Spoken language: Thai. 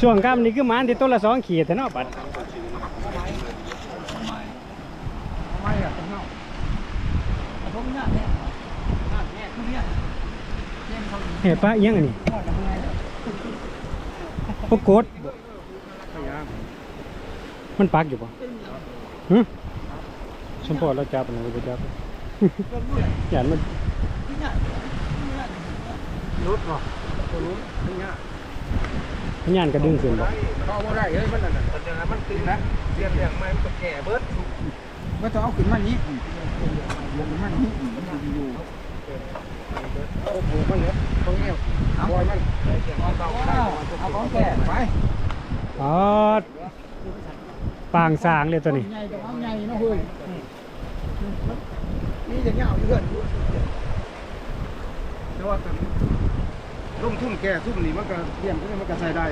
ช่วงกำนี่คือมันที่ต้นละสองขีดแต่เนาะบัดเฮ้ยป้าเอียงอันนี้ทอดยังไงปกดมันปักอยู่ป่ะฮึสมพอเราจับอันไหนเราจับอย่ามันรุดหรอตัวรุดเนี่ย พยานกระดึงขึ้นบ่เขาบ่ได้เลยมันนั่นน่ะแต่ยังไงมันตึงนะเรียนเรียงไม่มันก็แก่เบิดก็ต้องเอาขึ้นมานี้ลงมันนี้มันอยู่โอ้โหมันเนี่ยตรงนี้ปล่อยมันเอาของแก่ไปอ๋อปางสร้างเลยตัวนี้ใหญ่กับเอาใหญ่นะเฮ้ยนี่จะเงาอยู่เกินแต่ว่า ลงทุ่นแก่ทุ่มนี่มันก็เลี้ยงพวกนี้มันก็ใช้ได้